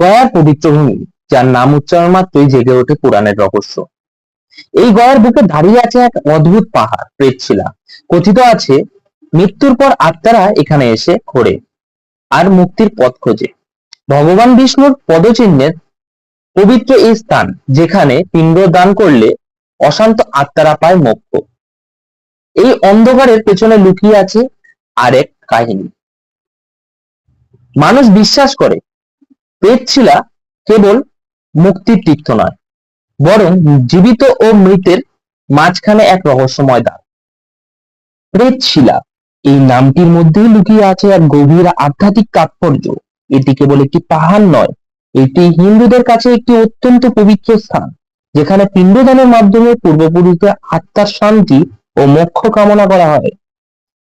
গয়ার পবিত্র ভূমি, যার নাম উচ্চারণ মাত্রই জেগে ওঠে পুরাণের রহস্য। এই গয়ার বুকে দাঁড়িয়ে আছে এক অদ্ভুত পাহাড় প্রেতশিলা কথিত আছে, মৃত্যুর পর আত্মারা এখানে এসে ঘোরে, আর মুক্তির পথ খোঁজে। ভগবান বিষ্ণুর পদচিহ্নের পবিত্র এই স্থান যেখানে পিণ্ড দান করলে অশান্ত আত্মারা পায় মোক্ষ। এই অন্ধকারের পেছনে লুকিয়ে আছে আরেক কাহিনী। মানুষ বিশ্বাস করে, প্রেতশিলা কেবল মুক্তির তীর্থ নয়, বরং জীবিত ও মৃতের মাঝখানে এক রহস্যময় দ্বার। প্রেতশিলা এই নামটির মধ্যেই লুকিয়ে আছে এক গভীর আধ্যাত্মিক তাৎপর্য। এটি কেবল একটি পাহাড় নয়, এটি হিন্দুদের কাছে একটি অত্যন্ত পবিত্র স্থান, যেখানে পিণ্ডদানের মাধ্যমে পূর্বপুরুষদের আত্মার শান্তি ও মোক্ষ কামনা করা হয়।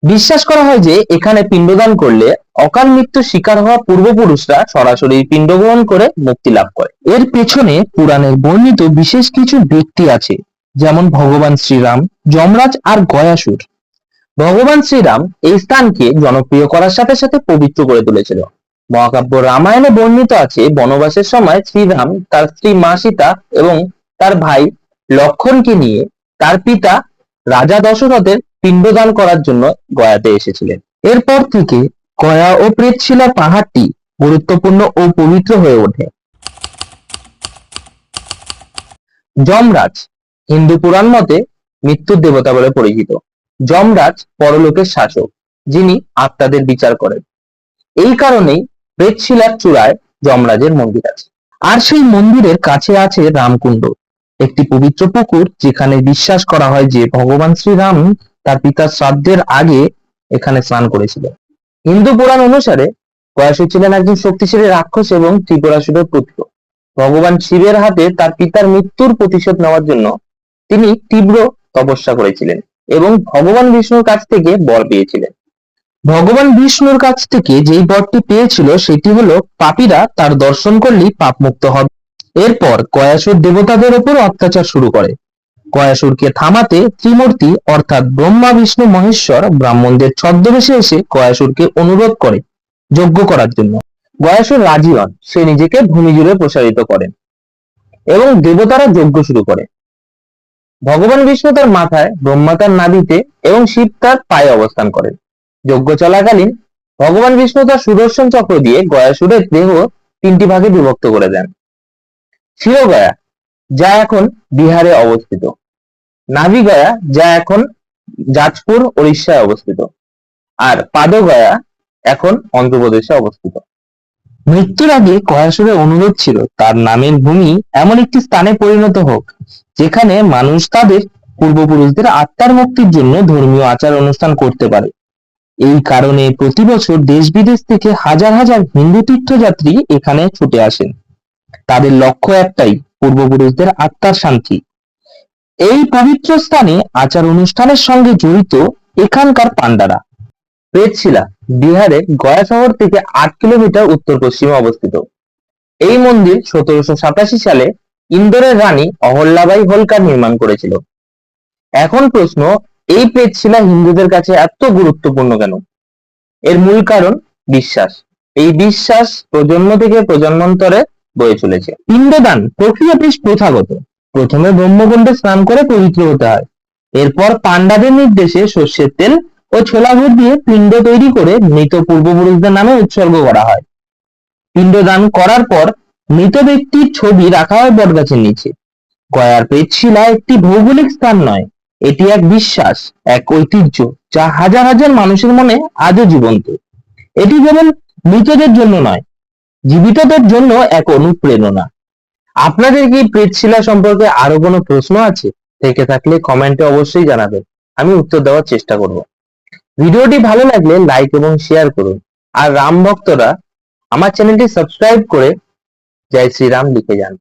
বিশ্বাস করা হয় যে এখানে পিণ্ডদান করলে অকাল মৃত্যু শিকার হওয়া পূর্বপুরুষরা সরাসরি পিণ্ড গ্রহণ করে মুক্তি লাভ করে। এর পেছনে পুরাণের বর্ণিত বিশেষ কিছু ব্যক্তি আছে, যেমন ভগবান শ্রীরাম, যমরাজ আর গয়াসুর। ভগবান শ্রীরাম এই স্থানকে জনপ্রিয় করার সাথে সাথে পবিত্র করে তুলেছিল। মহাকাব্য রামায়ণে বর্ণিত আছে, বনবাসের সময় শ্রীরাম তার স্ত্রী মা সীতা এবং তার ভাই লক্ষণকে নিয়ে তার পিতা রাজা দশরথের পিণ্ডদান করার জন্য গয়াতে এসেছিলেন। এরপর থেকে গয়া ও প্রেতশিলা পাহাড়টি গুরুত্বপূর্ণ ও পবিত্র হয়ে ওঠে। যমরাজ হিন্দু পুরাণ মতে মৃত্যুর দেবতা বলে পরিচিত। যমরাজ পরলোকের শাসক, যিনি আত্মাদের বিচার করেন। এই কারণেই প্রেতশিলার চূড়ায় যমরাজের মন্দির আছে। আর সেই মন্দিরের কাছে আছে রামকুণ্ড, একটি পবিত্র পুকুর যেখানে বিশ্বাস করা হয় যে ভগবান শ্রীরাম তার পিতার শ্রাদ্ধের আগে এখানে স্নান করেছিলেন। হিন্দু পুরাণ অনুসারে গয়াসুর ছিলেন একজন শক্তিশালী রাক্ষস এবং ত্রিপুরাসুরের পুত্র। ভগবান শিবের হাতে তার পিতার মৃত্যুর প্রতিশোধ নেওয়ার জন্য তিনি তীব্র তপস্যা করেছিলেন এবং ভগবান বিষ্ণুর কাছ থেকে বর পেয়েছিলেন। ভগবান বিষ্ণুর কাছ থেকে যেই বরটি পেয়েছিল, সেটি হলো পাপীরা তার দর্শন করলেই পাপ মুক্ত হবে। এরপর কয়াসুর দেবতাদের ওপর অত্যাচার শুরু করে। কয়াসুরকে থামাতে ত্রিমূর্তি, অর্থাৎ ব্রহ্মা, বিষ্ণু, মহেশ্বর, ব্রাহ্মণদের ছদ্মবেশে এসে কয়াসুরকে অনুরোধ করে যজ্ঞ করার জন্য। গয়াসুর রাজি হন, সে নিজেকে ভূমি জুড়ে প্রসারিত করেন এবং দেবতারা যজ্ঞ শুরু করে। ভগবান বিষ্ণু তার মাথায় ব্রহ্মা তার নাভিতে এবং শিব তার পায়ে অবস্থান করেন। যজ্ঞ চলাকালীন ভগবান বিষ্ণু তার সুদর্শন চক্র দিয়ে গয়াসুরের দেহ তিনটি ভাগে বিভক্ত করে দেন। শিরগয়া যা এখন বিহারে অবস্থিত। নাভিগয়া যা এখন যাজপুর, ওড়িশায় অবস্থিত। আর পাদগয়া এখন অন্ধ্রপ্রদেশে অবস্থিত। মৃত্যুর আগে কয়াসুরের অনুরোধ ছিল, তার নামের ভূমি এমন একটি স্থানে পরিণত হোক, যেখানে মানুষ তাদের পূর্বপুরুষদের আত্মার মুক্তির জন্য ধর্মীয় আচার অনুষ্ঠান করতে পারে। এই কারণে প্রতি বছর দেশ বিদেশ থেকে হাজার হাজার হিন্দু তীর্থযাত্রী এখানে ছুটে আসেন। তাদের লক্ষ্য একটাই, পূর্বপুরুষদের আত্মার শান্তি। এই পবিত্র স্থানে আচার অনুষ্ঠানের সঙ্গে জড়িত এখানকার পান্ডারা প্রেতশিলা বিহারে গয়া শহর থেকে আট কিলোমিটার উত্তর পশ্চিমে অবস্থিত। এই মন্দির সতেরোশো সাতাশি সালে ইন্দোরের রানী অহল্যাবাই হোলকার নির্মাণ করেছিল। এখন প্রশ্ন এই প্রেতশিলা হিন্দুদের কাছে এত গুরুত্বপূর্ণ কেন? এর মূল কারণ বিশ্বাস। এই বিশ্বাস প্রজন্ম থেকে প্রজন্মান্তরে বয়ে চলেছে। পিণ্ডদান প্রক্রিয়া বেশ প্রথাগত। প্রথমে ব্রহ্মকুণ্ডে স্নান করে পবিত্র হতে হয়। এরপর পাণ্ডাদের নির্দেশে সর্ষের তেল ও ছোলা ভোট দিয়ে পিণ্ড তৈরি করে মৃত পূর্বপুরুষদের নামে উৎসর্গ করা হয়। পিণ্ডদান করার পর মৃত ব্যক্তির ছবি রাখা হয় বটগাছের নিচে। গয়ার পেটশিলা একটি ভৌগোলিক স্থান নয় এটি এক বিশ্বাস, এক ঐতিহ্য যা হাজার হাজার মানুষের মনে আজও জীবন্ত। এটি কেবল মৃতদের জন্য নয়, জীবিতদের জন্য এক অনুপ্রেরণা। আপনাদের কি প্রেতশিলা সম্পর্কে আরও কোনো প্রশ্ন আছে? থেকে থাকলে কমেন্টে অবশ্যই জানাবেন, আমি উত্তর দেওয়ার চেষ্টা করব। ভিডিওটি ভালো লাগলে লাইক এবং শেয়ার করুন। আর রাম ভক্তরা আমার চ্যানেলটি সাবস্ক্রাইব করে জয় শ্রীরাম লিখে যান।